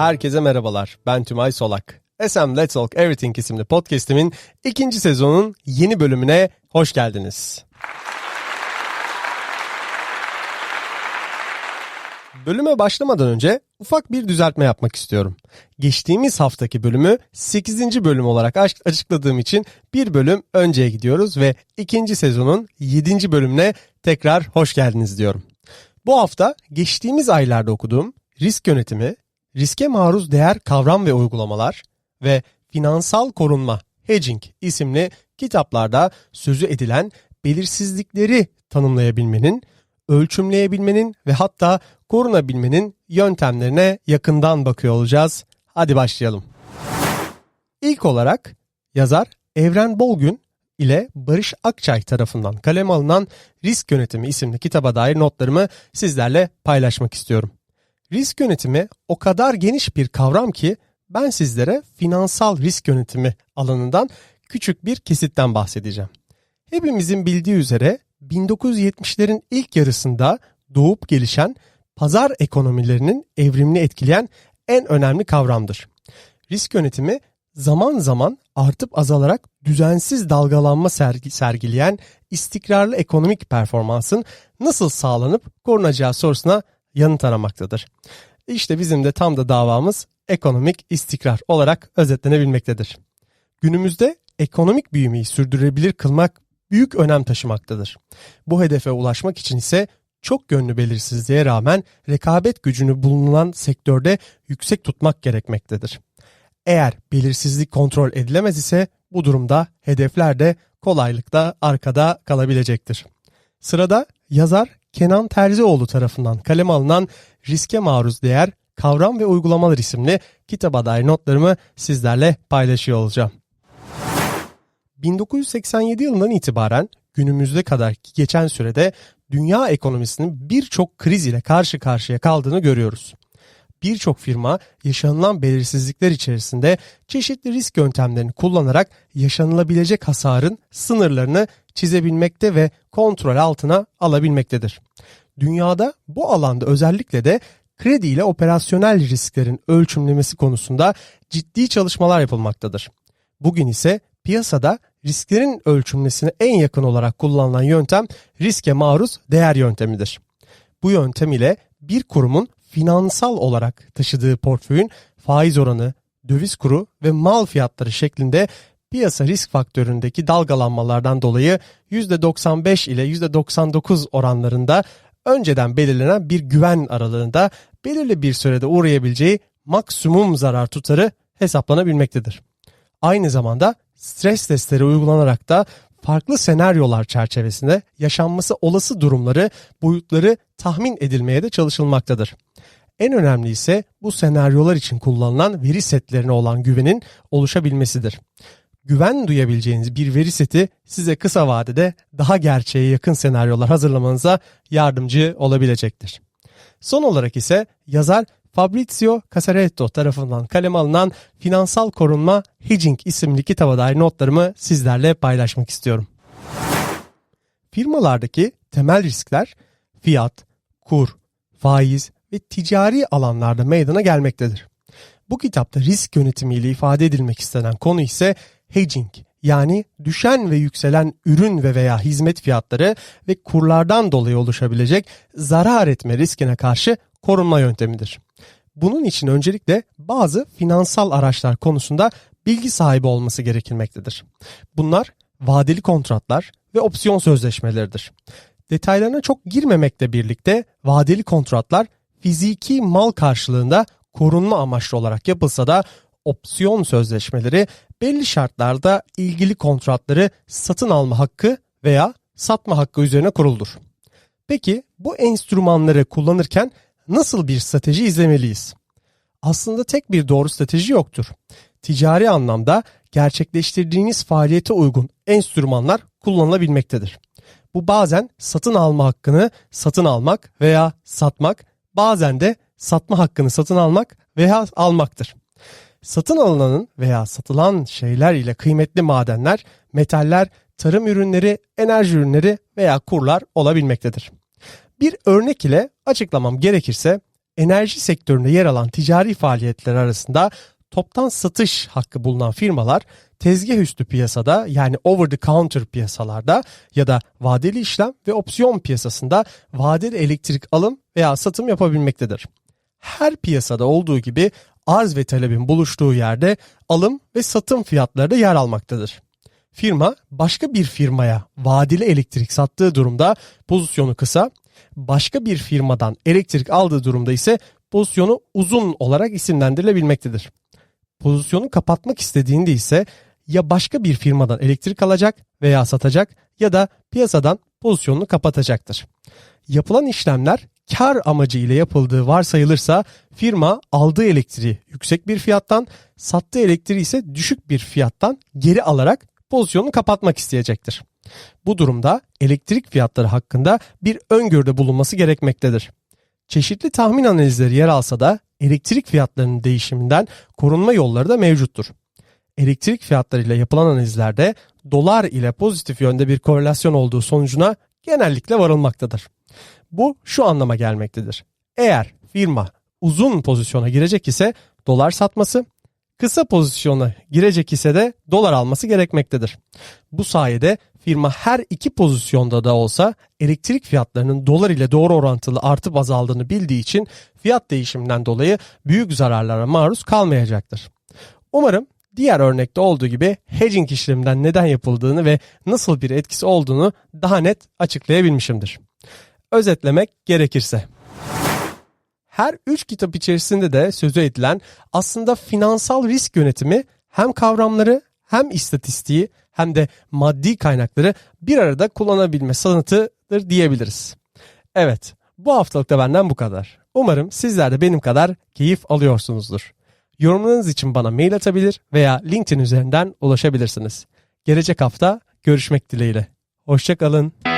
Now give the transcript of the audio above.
Herkese merhabalar. Ben Tümay Solak. SM Let's Talk Everything isimli podcastimin ikinci sezonun yeni bölümüne hoş geldiniz. Bölüme başlamadan önce ufak bir düzeltme yapmak istiyorum. Geçtiğimiz haftaki bölümü 8. bölüm olarak açıkladığım için bir bölüm önceye gidiyoruz ve ikinci sezonun 7. bölümüne tekrar hoş geldiniz diyorum. Bu hafta geçtiğimiz aylarda okuduğum risk yönetimi, riske maruz değer kavram ve uygulamalar ve finansal korunma hedging isimli kitaplarda sözü edilen belirsizlikleri tanımlayabilmenin, ölçümleyebilmenin ve hatta korunabilmenin yöntemlerine yakından bakıyor olacağız. Hadi başlayalım. İlk olarak yazar Evren Bolgün ile Barış Akçay tarafından kaleme alınan Risk Yönetimi isimli kitaba dair notlarımı sizlerle paylaşmak istiyorum. Risk yönetimi o kadar geniş bir kavram ki ben sizlere finansal risk yönetimi alanından küçük bir kesitten bahsedeceğim. Hepimizin bildiği üzere 1970'lerin ilk yarısında doğup gelişen pazar ekonomilerinin evrimini etkileyen en önemli kavramdır. Risk yönetimi zaman zaman artıp azalarak düzensiz dalgalanma sergi, sergileyen istikrarlı ekonomik performansın nasıl sağlanıp korunacağı sorusuna yanıt aramaktadır. İşte bizim de tam da davamız ekonomik istikrar olarak özetlenebilmektedir. Günümüzde ekonomik büyümeyi sürdürülebilir kılmak büyük önem taşımaktadır. Bu hedefe ulaşmak için ise çok yönlü belirsizliğe rağmen rekabet gücünü bulunan sektörde yüksek tutmak gerekmektedir. Eğer belirsizlik kontrol edilemez ise bu durumda hedefler de kolaylıkla arkada kalabilecektir. Sırada yazar Kenan Terzioğlu tarafından kaleme alınan Riske Maruz Değer Kavram ve Uygulamalar isimli kitaba dair notlarımı sizlerle paylaşıyor olacağım. 1987 yılından itibaren günümüzde kadar geçen sürede dünya ekonomisinin birçok kriz ile karşı karşıya kaldığını görüyoruz. Birçok firma yaşanılan belirsizlikler içerisinde çeşitli risk yöntemlerini kullanarak yaşanılabilecek hasarın sınırlarını çizebilmekte ve kontrol altına alabilmektedir. Dünyada bu alanda özellikle de kredi ile operasyonel risklerin ölçümlemesi konusunda ciddi çalışmalar yapılmaktadır. Bugün ise piyasada risklerin ölçümlesine en yakın olarak kullanılan yöntem riske maruz değer yöntemidir. Bu yöntem ile bir kurumun finansal olarak taşıdığı portföyün faiz oranı, döviz kuru ve mal fiyatları şeklinde piyasa risk faktöründeki dalgalanmalardan dolayı %95 ile %99 oranlarında önceden belirlenen bir güven aralığında belirli bir sürede uğrayabileceği maksimum zarar tutarı hesaplanabilmektedir. Aynı zamanda stres testleri uygulanarak da farklı senaryolar çerçevesinde yaşanması olası durumları, boyutları tahmin edilmeye de çalışılmaktadır. En önemli ise bu senaryolar için kullanılan veri setlerine olan güvenin oluşabilmesidir. Güven duyabileceğiniz bir veri seti size kısa vadede daha gerçeğe yakın senaryolar hazırlamanıza yardımcı olabilecektir. Son olarak ise yazar Fabrizio Casaretto tarafından kaleme alınan Finansal Korunma Hedging isimli kitaba dair notlarımı sizlerle paylaşmak istiyorum. Firmalardaki temel riskler fiyat, kur, faiz ve ticari alanlarda meydana gelmektedir. Bu kitapta risk yönetimiyle ifade edilmek istenen konu ise hedging yani düşen ve yükselen ürün ve veya hizmet fiyatları ve kurlardan dolayı oluşabilecek zarar etme riskine karşı korunma yöntemidir. Bunun için öncelikle bazı finansal araçlar konusunda bilgi sahibi olması gerekilmektedir. Bunlar vadeli kontratlar ve opsiyon sözleşmeleridir. Detaylarına çok girmemekle birlikte vadeli kontratlar fiziki mal karşılığında korunma amaçlı olarak yapılsa da opsiyon sözleşmeleri belli şartlarda ilgili kontratları satın alma hakkı veya satma hakkı üzerine kuruldur. Peki bu enstrümanları kullanırken nasıl bir strateji izlemeliyiz? Aslında tek bir doğru strateji yoktur. Ticari anlamda gerçekleştirdiğiniz faaliyete uygun enstrümanlar kullanılabilmektedir. Bu bazen satın alma hakkını satın almak veya satmak, bazen de satma hakkını satın almak veya almaktır. Satın alınanın veya satılan şeyler ile kıymetli madenler, metaller, tarım ürünleri, enerji ürünleri veya kurlar olabilmektedir. Bir örnek ile açıklamam gerekirse enerji sektöründe yer alan ticari faaliyetler arasında toptan satış hakkı bulunan firmalar tezgah üstü piyasada yani over the counter piyasalarda ya da vadeli işlem ve opsiyon piyasasında vadeli elektrik alım veya satım yapabilmektedir. Her piyasada olduğu gibi arz ve talebin buluştuğu yerde alım ve satım fiyatları da yer almaktadır. Firma başka bir firmaya vadeli elektrik sattığı durumda pozisyonu kısa, başka bir firmadan elektrik aldığı durumda ise pozisyonu uzun olarak isimlendirilebilmektedir. Pozisyonu kapatmak istediğinde ise ya başka bir firmadan elektrik alacak veya satacak ya da piyasadan pozisyonunu kapatacaktır. Yapılan işlemler kar amacı ile yapıldığı varsayılırsa firma aldığı elektriği yüksek bir fiyattan, sattığı elektriği ise düşük bir fiyattan geri alarak pozisyonunu kapatmak isteyecektir. Bu durumda elektrik fiyatları hakkında bir öngörüde bulunması gerekmektedir. Çeşitli tahmin analizleri yer alsa da elektrik fiyatlarının değişiminden korunma yolları da mevcuttur. Elektrik fiyatlarıyla yapılan analizlerde dolar ile pozitif yönde bir korelasyon olduğu sonucuna genellikle varılmaktadır. Bu şu anlama gelmektedir. Eğer firma uzun pozisyona girecek ise dolar satması, kısa pozisyona girecek ise de dolar alması gerekmektedir. Bu sayede firma her iki pozisyonda da olsa elektrik fiyatlarının dolar ile doğru orantılı artıp azaldığını bildiği için fiyat değişiminden dolayı büyük zararlara maruz kalmayacaktır. Umarım diğer örnekte olduğu gibi hedging işleminden neden yapıldığını ve nasıl bir etkisi olduğunu daha net açıklayabilmişimdir. Özetlemek gerekirse her üç kitap içerisinde de sözü edilen aslında finansal risk yönetimi hem kavramları hem istatistiği hem de maddi kaynakları bir arada kullanabilme sanatıdır diyebiliriz. Evet bu haftalık da benden bu kadar. Umarım sizler de benim kadar keyif alıyorsunuzdur. Yorumlarınız için bana mail atabilir veya LinkedIn üzerinden ulaşabilirsiniz. Gelecek hafta görüşmek dileğiyle. Hoşçakalın.